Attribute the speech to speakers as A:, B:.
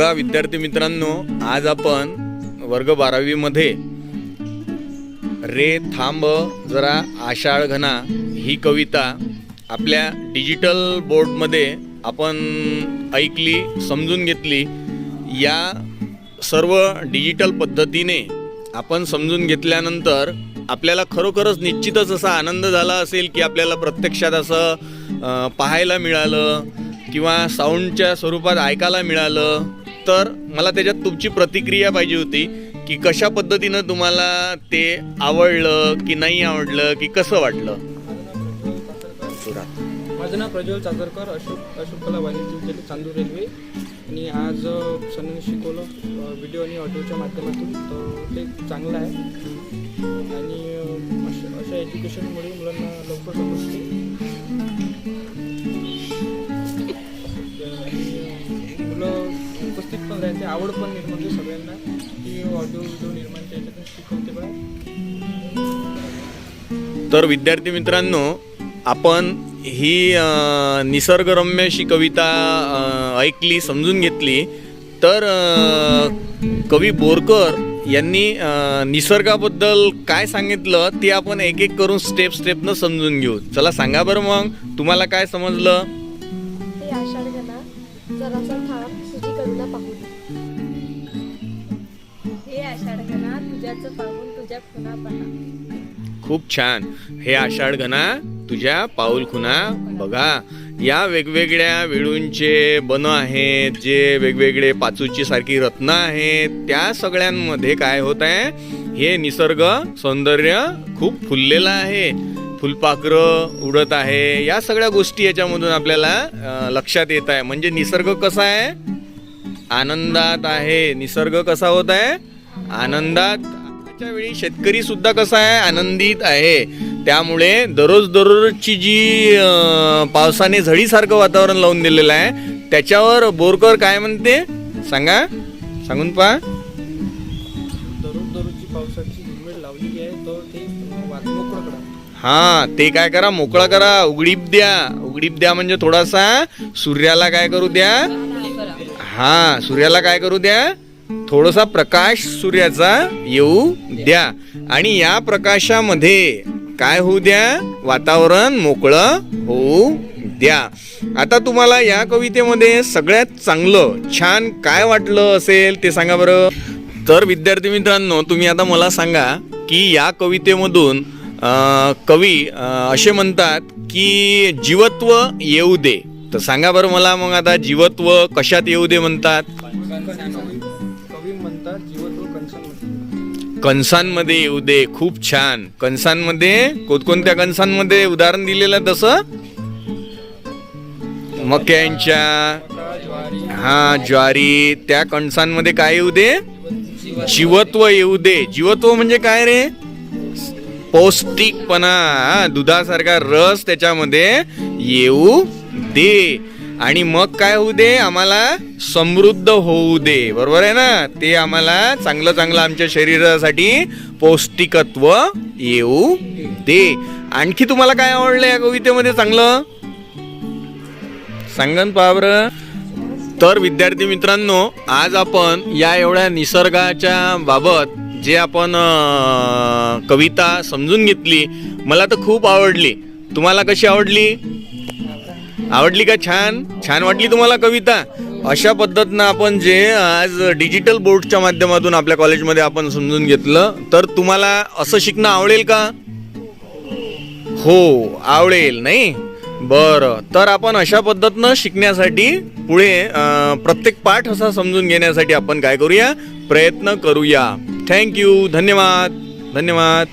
A: बघा विद्यार्थी मित्रांनो आज आपण वर्ग बारावीमध्ये रे थांब जरा आषाढ घना ही कविता आपल्या डिजिटल बोर्डमध्ये आपण ऐकली समजून घेतली. या सर्व डिजिटल पद्धतीने आपण समजून घेतल्यानंतर आपल्याला खरोखरच निश्चितच असा आनंद झाला असेल की आपल्याला प्रत्यक्षात असं पाहायला मिळालं किंवा साऊंडच्या स्वरूपात ऐकायला मिळालं. तर मला त्याच्यात तुमची प्रतिक्रिया पाहिजे होती की कशा पद्धतीनं तुम्हाला ते आवडलं की नाही आवडलं की कसं वाटलं?
B: माझं नाव प्रज्वल चाकरकर अशोक अशोक कला वाणिज्य चांदूर रेल्वे. आणि आज सनी सरांनी शिकवलं व्हिडिओ आणि ऑडिओच्या माध्यमातून तर ते चांगलं आहे. आणि अशा अशा एज्युकेशनमुळे मुलांना लवकर समजते उपस्थित आवड पण निर्माण होते सगळ्यांना. की ऑडिओ व्हिडिओ निर्माण त्याच्यातून शिकवते पण
A: तर विद्यार्थी मित्रांनो आपण ही निसर्गरम्य अशी कविता ऐकली समजून घेतली. तर कवी बोरकर यांनी निसर्गाबद्दल काय सांगितलं ते आपण एक एक करून स्टेप स्टेपनं समजून घेऊ. चला सांगा बरं मग तुम्हाला काय समजलं?
C: तुझ्या खुना
A: खूप छान. हे आषाढ घना तुझ्या पाऊल खुना बघा. या वेगवेगळ्या वेळूंचे बन आहेत जे वेगवेगळे पाचूची सारखी रत्न आहेत त्या सगळ्यांमध्ये काय होत आहे? हे निसर्ग सौंदर्य खूप फुललेलं आहे. फुलपाखरं उडत आहे. या सगळ्या गोष्टी याच्यामधून आपल्याला लक्षात येत आहे. म्हणजे निसर्ग कसा आहे? आनंदात आहे. निसर्ग कसा होत आहे? आनंदात आताच्या वेळी शेतकरी सुद्धा कसा आहे आनंदित आहे. त्यामुळे दररोज दररोजची जी अं, पावसाने झडीसारखं वातावरण लावून दिलेलं आहे त्याच्यावर बोरकर काय म्हणते? सांगा. सांगून पहा.
B: दररोज दररोजची पावसाची झुरमेळ लावलेली आहे तर ते वाट मोकळं करा.
A: हा ते काय करा मोकळा करा. उघडीप द्या. उघडीप द्या म्हणजे थोडासा सूर्याला काय करू द्या? हा सूर्याला काय करू द्या? थोडासा प्रकाश सूर्याचा येऊ द्या. आणि या प्रकाशामध्ये काय होऊ द्या? वातावरण मोकळं होऊ द्या. आता तुम्हाला या कवितेमध्ये सगळ्यात चांगलं छान काय वाटलं असेल ते सांगा बरं. तर विद्यार्थी मित्रांनो तुम्ही आता मला सांगा की या कवितेमधून कवी असे म्हणतात की जीवत्व येऊ दे. तर सांगा बरं मला मग आता जीवत्व कशात येऊ दे म्हणतात?
B: कणसांमध्ये. म्हणतात
A: येऊ दे खूप छान. कणसांमध्ये कोणकोणत्या कणसांमध्ये उदाहरण दिलेलं तसं? मक्यांच्या हा ज्वारी त्या कणसांमध्ये काय येऊ दे? जीवत्व येऊ दे. जीवत्व म्हणजे काय रे? पौष्टिकपणा. दुधासारखा रस त्याच्यामध्ये येऊ दे. आणि मग काय होऊ दे आम्हाला समृद्ध होऊ दे. बरोबर आहे ना? ते आम्हाला चांगलं चांगलं आमच्या शरीरासाठी पौष्टिकत्व येऊ दे. आणखी तुम्हाला काय आवडलं या कवितेमध्ये चांगलं? सांगन पावर तर विद्यार्थी मित्रांनो आज आपण या एवढ्या निसर्गाच्या बाबत जे आपण कविता समजून घेतली मला तर खूप आवडली. तुम्हाला कशी आवडली? आवडली का छान? छान वाटली तुम्हाला कविता? अशा पद्धतीनं आपण जे आज डिजिटल बोर्डच्या माध्यमातून आपल्या कॉलेजमध्ये आपण समजून घेतलं. तर तुम्हाला असं शिकणं आवडेल का? हो आवडेल नाही? बरं. तर आपण अशा पद्धतीनं शिकण्यासाठी पुढे प्रत्येक पाठ असा समजून घेण्यासाठी आपण काय करूया? प्रयत्न करूया. थँक्यू धन्यवाद. धन्यवाद.